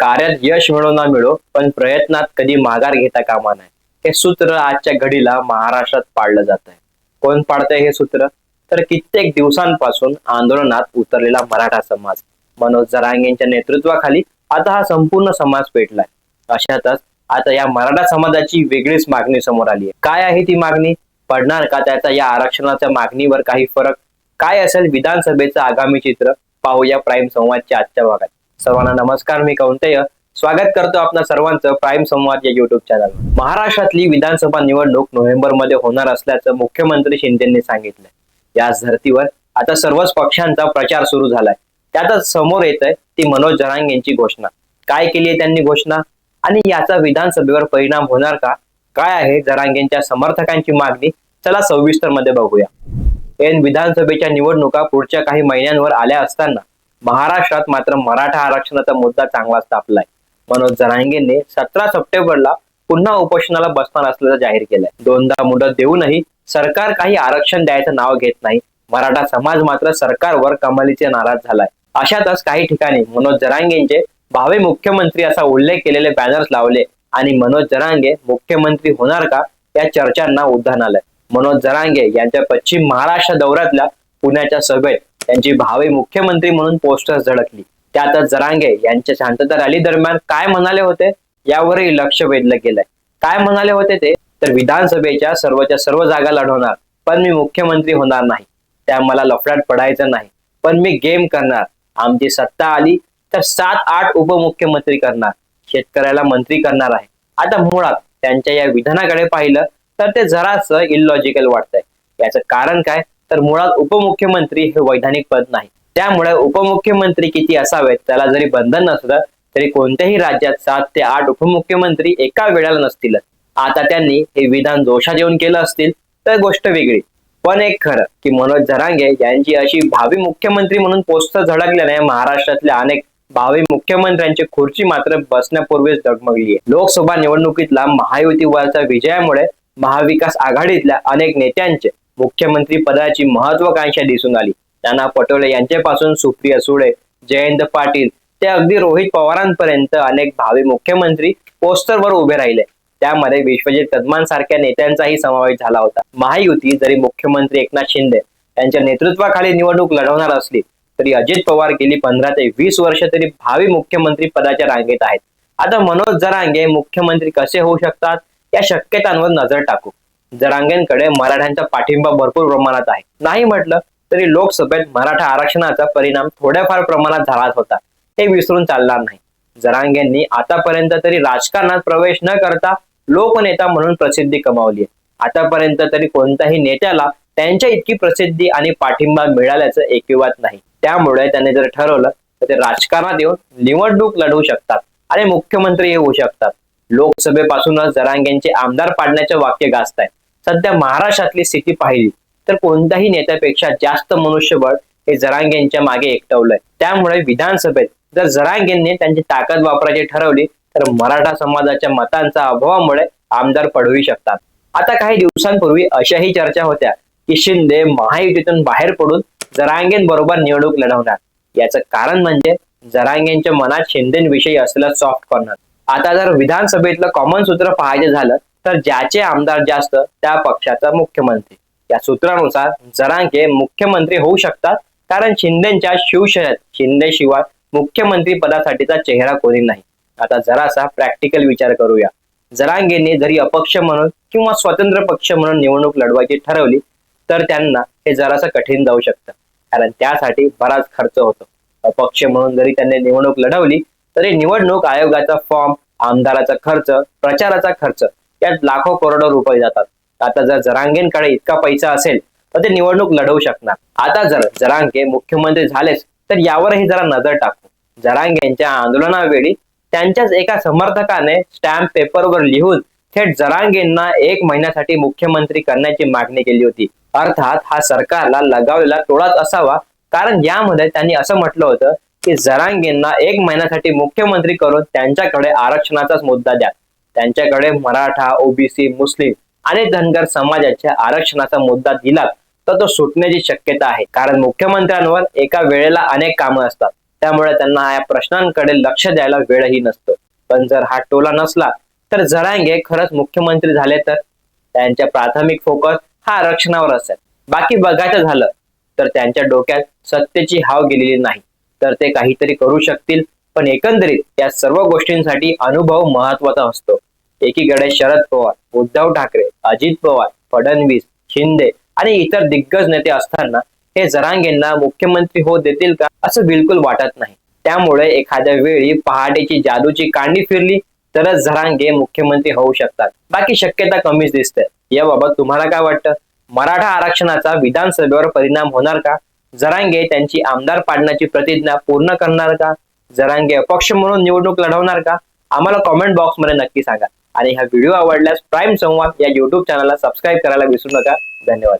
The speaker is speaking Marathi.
कार्यात यश मिळो ना मिळो पण प्रयत्नात कधी माघार घेता कामा नये. हे सूत्र आजच्या घडीला महाराष्ट्रात पाळलं जात आहे कोण पाळतंय हे सूत्र? तर कित्येक दिवसांपासून आंदोलनात उतरलेला मराठा समाज. मनोज जरांगेंच्या नेतृत्वाखाली आता हा संपूर्ण समाज पेटलाय. अशातच आता या मराठा समाजाची वेगळीच मागणी समोर आली आहे. काय आहे ती मागणी? पडणार का त्याचा या आरक्षणाच्या मागणीवर काही फरक? काय असेल विधानसभेचं आगामी चित्र? पाहूया प्राईम संवादच्या आजच्या भागात. सर्वांना नमस्कार मी कौंतय. स्वागत करतो आपल्या सर्वांचं प्राईम संवाद या युट्यूब चॅनल महाराष्ट्रातली विधानसभा निवडणूक नोव्हेंबरमध्ये होणार असल्याचं मुख्यमंत्री शिंदेंनी सांगितलं याच धर्तीवर आता सर्वच पक्षांचा प्रचार सुरू झालाय. त्यातच समोर येत आहे ती मनोज जरांग यांची घोषणा. काय केली आहे त्यांनी घोषणा? आणि याचा विधानसभेवर परिणाम होणार का? काय आहे जरांगेंच्या समर्थकांची मागणी? चला सविस्तरमध्ये बघूया. ऐन विधानसभेच्या निवडणुका पुढच्या काही महिन्यांवर आल्या असताना महाराष्ट्रात मात्र मराठा आरक्षणाचा मुद्दा चांगलाच तापलाय. मनोज जरांगेंनी सतरा सप्टेंबरला पुन्हा उपोषणाला बसणार असल्याचं जाहीर केलंय. दोनदा मुदत देऊनही सरकार काही आरक्षण द्यायचं नाव घेत नाही. मराठा समाज मात्र सरकारवर कमालीचे नाराज झालाय. अशातच काही ठिकाणी मनोज जरांगेंचे भावे मुख्यमंत्री असा उल्लेख केलेले बॅनर्स लावले आणि मनोज जरांगे मुख्यमंत्री होणार का या चर्चांना उधाण आलंय. मनोज जरांगे यांच्या पश्चिम महाराष्ट्र दौऱ्यातल्या पुण्याच्या सभेत त्यांची भावी मुख्यमंत्री म्हणून पोस्टर्स झळकली. त्यातच जरांगे यांच्या शांतता रॅली दरम्यान काय म्हणाले होते? यावरही लक्ष वेधलं गेलंय. काय म्हणाले होते ते? तर विधानसभेच्या सर्वच्या सर्व जागा लढवणार पण मी मुख्यमंत्री होणार नाही. त्या मला लफड्यात पडायचं नाही. पण मी गेम करणार. आमची सत्ता आली तर सात आठ उपमुख्यमंत्री करणार. शेतकऱ्याला मंत्री करणार आहे. आता मुळात त्यांच्या या विधानाकडे पाहिलं तर ते जरास इलॉजिकल वाटतंय. याचं कारण काय? तर मुळात उपमुख्यमंत्री हे वैधानिक पद नाही. त्यामुळे उपमुख्यमंत्री किती असावेत त्याला जरी बंधन नसलं तरी कोणत्याही राज्यात सात ते आठ उपमुख्यमंत्री एका वेळेला नसतील. आता त्यांनी हे विधान दोषात येऊन केलं असतील तर गोष्ट वेगळी. पण एक खरं की मनोज झरांगे यांची अशी भावी मुख्यमंत्री म्हणून पोस्ट झळकल्याने महाराष्ट्रातल्या अनेक भावी मुख्यमंत्र्यांची खुर्ची मात्र बसण्यापूर्वीच डगमगली आहे. लोकसभा निवडणुकीतला महायुतीवरच्या विजयामुळे महाविकास आघाडीतल्या अनेक नेत्यांचे मुख्यमंत्री पदाची महत्वाकांक्षा दिसून आली. नाना पटोले यांच्यापासून सुप्रिया सुळे जयंत पाटील ते अगदी रोहित पवारांपर्यंत अनेक भावी मुख्यमंत्री पोस्टरवर उभे राहिले. त्यामध्ये विश्वजित कदमान सारख्या नेत्यांचाही समावेश झाला होता. महायुती जरी मुख्यमंत्री एकनाथ शिंदे यांच्या नेतृत्वाखाली निवडणूक लढवणार असली तरी अजित पवार गेली पंधरा ते वीस वर्ष तरी भावी मुख्यमंत्री पदाच्या रांगेत आहेत. आता मनोज जरांगे मुख्यमंत्री कसे होऊ शकतात या शक्यतांवर नजर टाकू. जरांगेंकडे मराठ्यांचा पाठिंबा भरपूर प्रमाणात आहे. नाही म्हटलं तरी लोकसभेत मराठा आरक्षणाचा परिणाम थोड्याफार प्रमाणात झालाच होता. हे विसरून चालणार नाही. जरांगेंनी आतापर्यंत तरी राजकारणात प्रवेश न करता लोकनेता म्हणून प्रसिद्धी कमावली आतापर्यंत तरी कोणत्याही नेत्याला त्यांच्या इतकी प्रसिद्धी आणि पाठिंबा मिळाल्याचं एकविवाद नाही. त्यामुळे त्यांनी जर ठरवलं तर ते राजकारणात येऊन निवडणूक लढवू शकतात आणि मुख्यमंत्री होऊ शकतात. लोकसभेपासूनच जरांगेंचे आमदार पाडण्याचे वाक्य गाजत आहे सध्या महाराष्ट्रातली स्थिती पाहिली तर कोणत्याही नेत्यापेक्षा जास्त मनुष्यबळ हे जरांगेंच्या मागे एकटवलंय. त्यामुळे विधानसभेत जर जरांगेंनी त्यांची ताकद वापरायची ठरवली तर मराठा समाजाच्या मतांचा अभावामुळे आमदार पडवी शकतात. आता काही दिवसांपूर्वी अशाही चर्चा होत्या की शिंदे महायुतीतून बाहेर पडून जरांगेंबरोबर निवडणूक लढवणार. याचं कारण म्हणजे जरांगेंच्या मनात शिंदेविषयी असलेला सॉफ्ट कॉर्नर आता जर विधानसभेतलं कॉमन सूत्र पाहायचं झालं तर ज्याचे आमदार जास्त त्या पक्षाचा मुख्यमंत्री. या सूत्रानुसार जरांगे मुख्यमंत्री होऊ शकतात कारण शिंदेच्या शिवसेनेत शिंदे शिवाय मुख्यमंत्री पदासाठीचा चेहरा कोणी नाही. आता जरासा प्रॅक्टिकल विचार करूया. जरांगेने जरी अपक्ष म्हणून किंवा स्वतंत्र पक्ष म्हणून निवडणूक लढवायची ठरवली तर त्यांना हे जरासं कठीण जाऊ शकतं. कारण त्यासाठी बराच खर्च होतो. अपक्ष म्हणून जरी त्यांनी निवडणूक लढवली तरी निवडणूक आयोगाचा फॉर्म आमदाराचा खर्च प्रचाराचा खर्च यात लाखो करोडो रुपये जातात. आता जर जरांगेंकडे इतका पैसा असेल तर ते निवडणूक लढवू शकणार. आता जर जरांगे मुख्यमंत्री झालेच तर यावरही जरा नजर टाकू. जरांगेंच्या आंदोलनावेळी त्यांच्याच एका समर्थकाने स्टॅम्प पेपरवर लिहून थेट जरांगेंना एक महिन्यासाठी मुख्यमंत्री करण्याची मागणी केली होती. अर्थात हा सरकारला लगावलेला टोळाच असावा. कारण यामध्ये त्यांनी असं म्हटलं होतं की जरांगेंना एक महिन्यासाठी मुख्यमंत्री करून त्यांच्याकडे आरक्षणाचाच मुद्दा द्या. त्यांच्याकडे मराठा ओबीसी मुस्लिम आणि धनगर समाजाच्या आरक्षणाचा मुद्दा दिला तर तो सुटण्याची शक्यता आहे. कारण मुख्यमंत्र्यांवर एका वेळेला अनेक कामं असतात. त्यामुळे त्यांना या प्रश्नांकडे लक्ष द्यायला वेळही नसतो. पण जर हा टोला नसला तर जरांगे खरंच मुख्यमंत्री झाले तर? त्यांच्या प्राथमिक फोकस हा आरक्षणावर असेल. बाकी बघायचं झालं तर त्यांच्या डोक्यात सत्तेची हाव गेलेली नाही. तर ते काहीतरी करू शकतील पण एकंदरीत या सर्व गोष्टींसाठी अनुभव महत्त्वाचा असतो. एकीकडे शरद पवार उद्धव ठाकरे अजित पवार फडणवीस शिंदे आणि इतर दिग्गज नेते असताना हे जरांगेंना मुख्यमंत्री हो देतील का असं बिलकुल वाटत नाही. त्यामुळे एखाद्या वेळी पहाटेची जादूची कांडी फिरली तरच झरांगे मुख्यमंत्री होऊ शकतात. बाकी शक्यता कमीच दिसते. याबाबत तुम्हाला काय वाटतं? मराठा आरक्षणाचा विधानसभेवर परिणाम होणार का? जरांगे त्यांची आमदार पाडण्याची प्रतिज्ञा पूर्ण करणार का? जरांगे अपक्ष म्हणून निवडणूक लढवणार का? आम्हाला कॉमेंट बॉक्समध्ये नक्की सांगा. आणि हा व्हिडिओ आवडल्यास प्राईम संवाद या युट्यूब चॅनलला सबस्क्राईब करायला विसरू नका. धन्यवाद.